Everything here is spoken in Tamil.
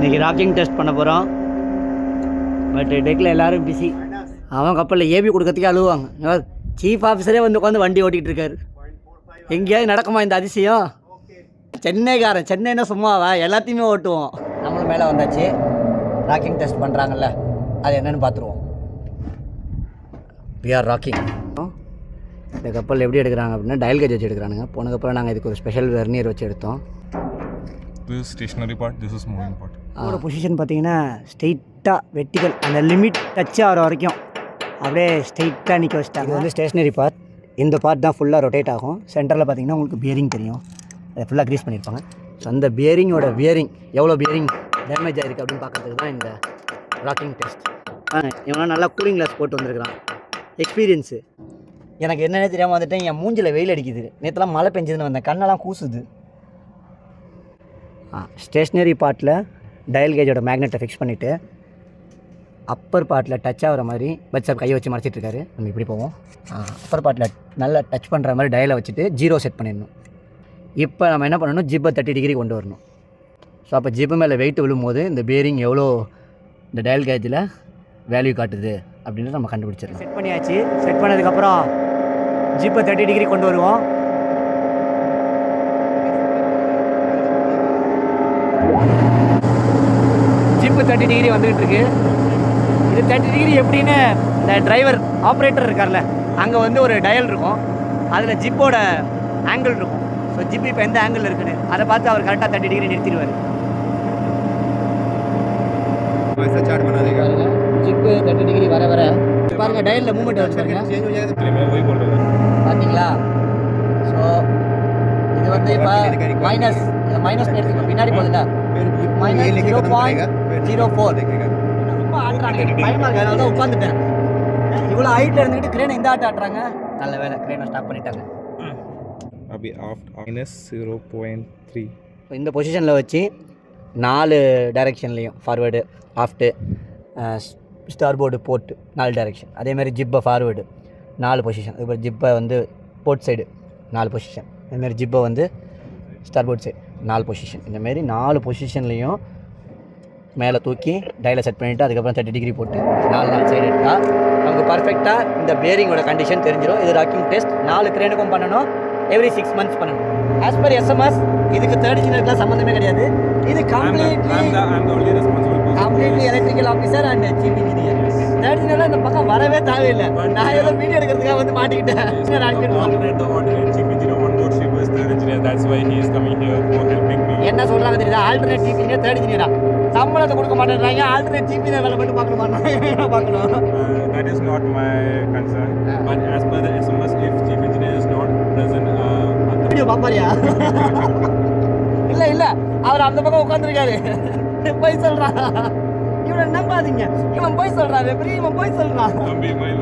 இன்னைக்கு ராக்கிங் டெஸ்ட் பண்ண போகிறோம் பட் டெக்கில் எல்லோரும் பிஸி அவன் கப்பலில் ஏபி கொடுக்கறதுக்கே அழுவாங்க சீஃப் ஆஃபீஸரே வந்து உட்காந்து வண்டி ஓட்டிகிட்டு இருக்காரு எங்கேயாவது நடக்குமா இந்த அதிசயம்? சென்னைக்காரன் சென்னைன்னா சும்மாவா? எல்லாத்தையுமே ஓட்டுவோம். நம்மளும் மேலே வந்தாச்சு. ராக்கிங் டெஸ்ட் பண்ணுறாங்கல்ல அது என்னென்னு பார்த்துருவோம் வி ஆர் ராக்கிங் இந்த கப்பல் எப்படி எடுக்கிறாங்க அப்படின்னா டயல் கேஜ் வச்சு எடுக்கிறானுங்க. போன கப்பலில் நாங்கள் இதுக்கு ஒரு ஸ்பெஷல் வெர்னியர் வச்சு எடுத்தோம். Is stationary part, this is moving part. ஒரு பொசிஷன் பார்த்தீங்கன்னா ஸ்ட்ரெயிட்டாக வெட்டிக்கல் அந்த லிமிட் டச் ஆகிற வரைக்கும் அப்படியே ஸ்ட்ரெயிட்டாக நிற்க வச்சிட்டாங்க. இது வந்து ஸ்டேஷ்னரி பார்ட் இந்த பார்ட் தான் ஃபுல்லாக ரொட்டேட் ஆகும். சென்டரில் பார்த்தீங்கன்னா உங்களுக்கு பியரிங் தெரியும். அதை ஃபுல்லாக க்ரீஸ் பண்ணியிருப்பாங்க. ஸோ அந்த பியரிங்கோட பியரிங் எவ்வளோ பியரிங் டேமேஜ் ஆயிருக்கு அப்படின்னு பார்க்கறதுக்கு தான் இந்த ராக்கிங் டெஸ்ட் இவங்களாம் நல்லா கூலிங் கிளாஸ் போட்டு வந்திருக்கிறான். எக்ஸ்பீரியன்ஸு எனக்கு என்னன்னே தெரியாமல் வந்துட்டேன் என் மூஞ்சில் வெயில் அடிக்குது. நேற்றுலாம் மழை பெஞ்சதுன்னு வந்தேன். கண்ணெல்லாம் கூசுது. ஸ்டேஷ்னரி பார்ட்டில் டயல் கேஜோட மேக்னெட்டை ஃபிக்ஸ் பண்ணிவிட்டு அப்பர் பார்ட்டில் டச் ஆகிற மாதிரி பட் சார் கையை வச்சு மறைச்சிட்ருக்காரு நம்ம இப்படி போவோம். அப்பர் பார்ட்டில் நல்லா டச் பண்ணுற மாதிரி டயலை வச்சுட்டு ஜீரோ செட் பண்ணிடணும். இப்போ நம்ம என்ன பண்ணணும்? ஜிப்பை தேர்ட்டி டிகிரி கொண்டு வரணும். ஸோ அப்போ ஜிப்பு மேலே வெயிட் விழும்போது இந்த பேரிங் எவ்வளோ இந்த டயல் கேஜில் வேல்யூ காட்டுது அப்படின்னு நம்ம கண்டுபிடிச்சிடலாம். செட் பண்ணியாச்சு. செட் பண்ணதுக்கப்புறம் ஜிப்பை தேர்ட்டி டிகிரி கொண்டு வருவோம். இப்போ தேர்ட்டி டிகிரி வந்துக்கிட்டு இருக்கு இது தேர்ட்டி டிகிரி எப்படின்னு இந்த டிரைவர் ஆப்ரேட்டர் இருக்கார்ல அங்கே வந்து ஒரு டயல் இருக்கும். அதில் ஜிப்போட ஆங்கிள் இருக்கும். ஸோ ஜிப் இப்போ எந்த ஆங்கிள் இருக்குன்னு அதை பார்த்து அவர் கரெக்டாக தேர்ட்டி டிகிரி நிறுத்திடுவார். ஸ்டார்ட் ஜிப்பு தேர்ட்டி டிகிரி வர. வர பாருங்க டயலில் மூவ்மெண்ட் வச்சுருக்கீங்க பார்த்தீங்களா ஸோ இது வந்து இப்போ மைனஸ் மைனஸ் நேரத்துக்கு பின்னாடி போகுதுல்ல? Minus zero point zero four ரொம்ப ஆடுறாங்க. இவ்வளோ ஹைட்டில் இருந்துக்கிட்டு கிரேனை இந்த ஆட்ட ஆட்டுறாங்க? நல்ல வேலை. கிரேனை ஸ்டாப் பண்ணிட்டாங்க. அப்படி of minus zero point three இந்த பொசிஷனில் வச்சு நாலு டைரெக்ஷன்லேயும் ஃபார்வேர்டு ஆஃப்ட்டு ஸ்டார் போர்டு போட்டு நாலு டைரெக்ஷன் அதேமாதிரி ஜிப்பை ஃபார்வேர்டு நாலு பொசிஷன் அதுக்கப்புறம் ஜிப்பை வந்து போர்ட் சைடு நாலு பொசிஷன் அதுமாரி ஜிப்பை வந்து ஸ்டார் போர்ட் சைடு நாலு பொசிஷன் இந்தமாரி நாலு பொசிஷன்லேயும் மேலே தூக்கி டைல செட் பண்ணிவிட்டு அதுக்கப்புறம் தேர்ட்டி டிகிரி போட்டு நாலு நாலு சைடு எடுத்தால் நமக்கு பர்ஃபெக்டாக இந்த பேரிங்கோட கண்டிஷன் தெரிஞ்சிடும் இது ராக்கிங் டெஸ்ட் நாலு கிரேனுக்கும் பண்ணணும். எவ்ரி சிக்ஸ் மந்த்ஸ் பண்ணணும். ஆஸ் பர் எஸ்எம்எஸ் இதுக்கு தேர்ட் இன்ஜினியருக்குலாம் சம்மந்தமே கிடையாது. இது completely. Completely electrical officer and chief engineer third engineer இந்த பக்கம் வரவே தேவையில்லை. நான் ஏதோ வீடியோ எடுக்கிறதுக்காக வந்து மாட்டிக்கிட்டேன். Third engineer. That's why he is coming here for helping me. என்ன சொல்றாங்க தெரியுதா ஆல்டர்னேட் சீஃப் இன்ஜினியர் தேர்ட் இன்ஜினியரா சம்பளத்தை கொடுக்க மாட்டேன்றாங்க ஆல்டர்னேட் சீஃப் இன்ஜினியர் வேலை மாட்டாங்க பார்க்கணும் Uh, is not my concern. But as per the SMS, if chief engineer is not present, uh, at the video பாப்பாரியா இல்ல இல்ல அவர் அந்த பக்கம் உட்காந்துருக்காரு போய் சொல்றான் இவனை நம்பாதீங்க இவன் போய் சொல்றான் ரெஃபரி இவன் போய் சொல்றான் Thambi, my